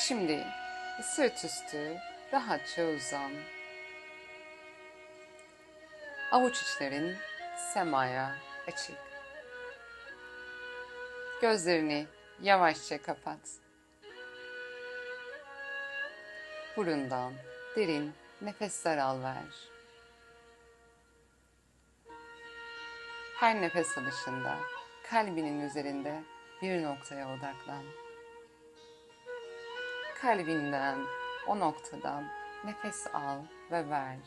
Şimdi sırt üstü rahatça uzan. Avuç içlerin semaya açık. Gözlerini yavaşça kapat. Burundan derin nefesler al ver. Her nefes alışında kalbinin üzerinde bir noktaya odaklan. Kalbinden, o noktadan nefes al ve ver.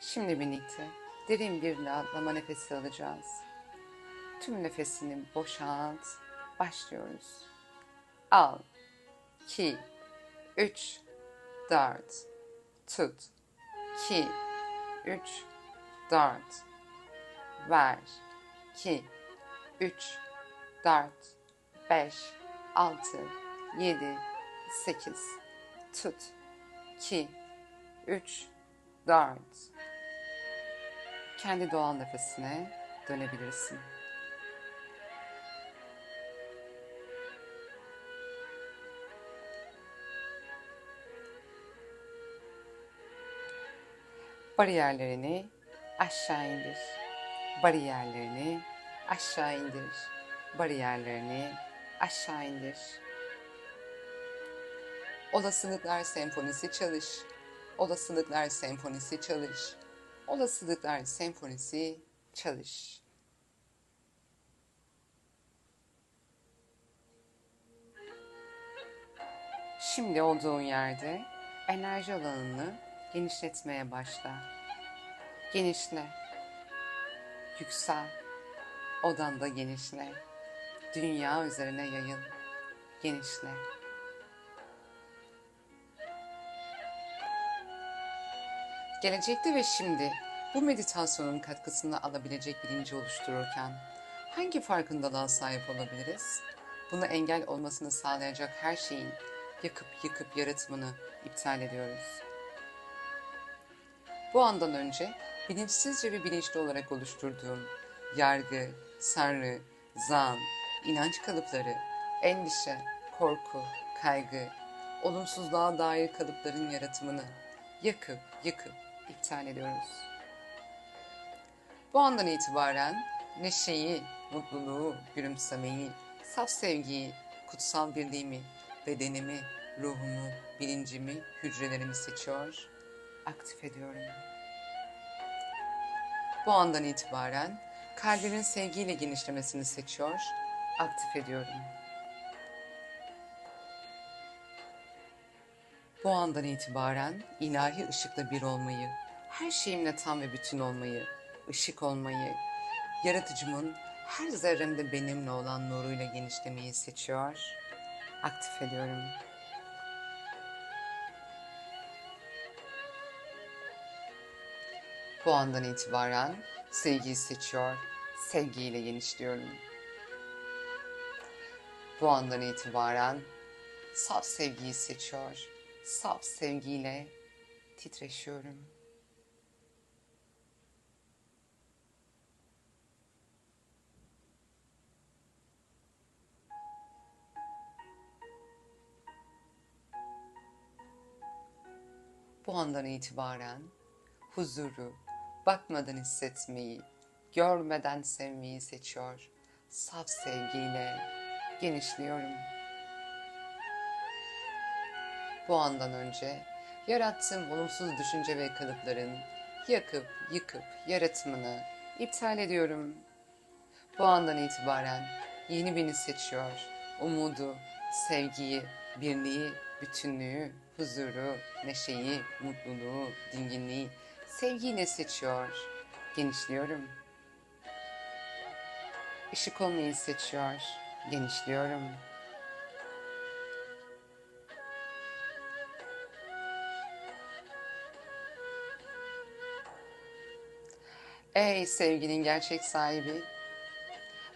Şimdi birlikte derin bir rahatlama nefesi alacağız. Tüm nefesini boşalt. Başlıyoruz. Al. 2 3 4 Tut. 2 3 4 Ver. 2 3 4 5 6 7 8 Tut. 2 3 4 Kendi doğal nefesine dönebilirsin. Bariyerlerini aşağı indir. Bariyerlerini aşağı indir. Bariyerlerini aşağı indir. Olasılıklar senfonisi çalış. Olasılıklar senfonisi çalış. Olasılıklar senfonisi çalış. Şimdi olduğun yerde enerji alanını genişletmeye başla. Genişle. Yüksel. Odanda genişle. Dünya üzerine yayıl. Genişle. Gelecekte ve şimdi bu meditasyonun katkısını alabilecek bilinci oluştururken hangi farkındalığa sahip olabiliriz? Bunu engel olmasını sağlayacak her şeyin yakıp yıkıp yaratımını iptal ediyoruz. Bu andan önce bilinçsizce ve bilinçli olarak oluşturduğum yargı, sanrı, zan, inanç kalıpları, endişe, korku, kaygı, olumsuzluğa dair kalıpların yaratımını yakıp yıkıp iptal ediyoruz. Bu andan itibaren neşeyi, mutluluğu, gülümsemeyi, saf sevgiyi, kutsal birliğimi, bedenimi, ruhumu, bilincimi, hücrelerimi seçiyor, aktif ediyorum. Bu andan itibaren kalbimin sevgiyle genişlemesini seçiyor, aktif ediyorum. Bu andan itibaren ilahi ışıkla bir olmayı, her şeyimle tam ve bütün olmayı, ışık olmayı, yaratıcımın her zerremde benimle olan nuruyla genişlemeyi seçiyor, aktif ediyorum. Bu andan itibaren sevgiyi seçiyor, sevgiyle genişliyorum. Bu andan itibaren saf sevgiyi seçiyor, saf sevgiyle titreşiyorum. Bu andan itibaren huzuru, bakmadan hissetmeyi, görmeden sevmeyi seçiyor. Saf sevgiyle genişliyorum. Bu andan önce yarattığım olumsuz düşünce ve kalıpların yakıp yıkıp yaratımını iptal ediyorum. Bu andan itibaren yeni beni seçiyor. Umudu, sevgiyi, birliği, bütünlüğü, huzuru, neşeyi, mutluluğu, dinginliği, sevgiyle seçiyor. Genişliyorum. Işık olmayı seçiyor. Genişliyorum. Ey sevginin gerçek sahibi,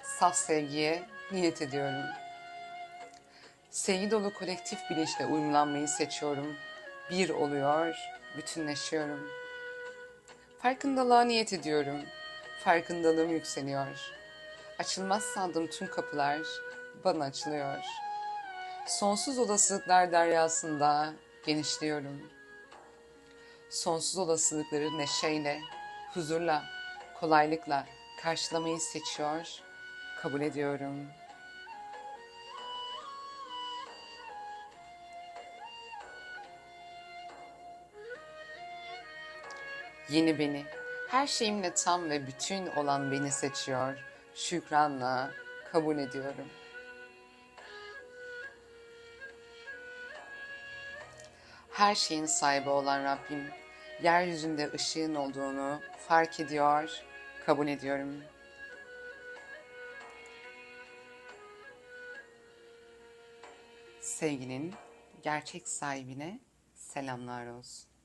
saf sevgiye niyet ediyorum. Sevgi dolu kolektif bilinçle uyumlanmayı seçiyorum. Bir oluyor, bütünleşiyorum. Farkındalığa niyet ediyorum. Farkındalığım yükseliyor. Açılmaz sandığım tüm kapılar bana açılıyor. Sonsuz olasılıklar deryasında genişliyorum. Sonsuz olasılıkları neşeyle, huzurla, kolaylıkla karşılamayı seçiyor, kabul ediyorum. Yeni beni, her şeyimle tam ve bütün olan beni seçiyor, şükranla kabul ediyorum. Her şeyin sahibi olan Rabbim, yeryüzünde ışığın olduğunu fark ediyor, kabul ediyorum. Sevginin gerçek sahibine selamlar olsun.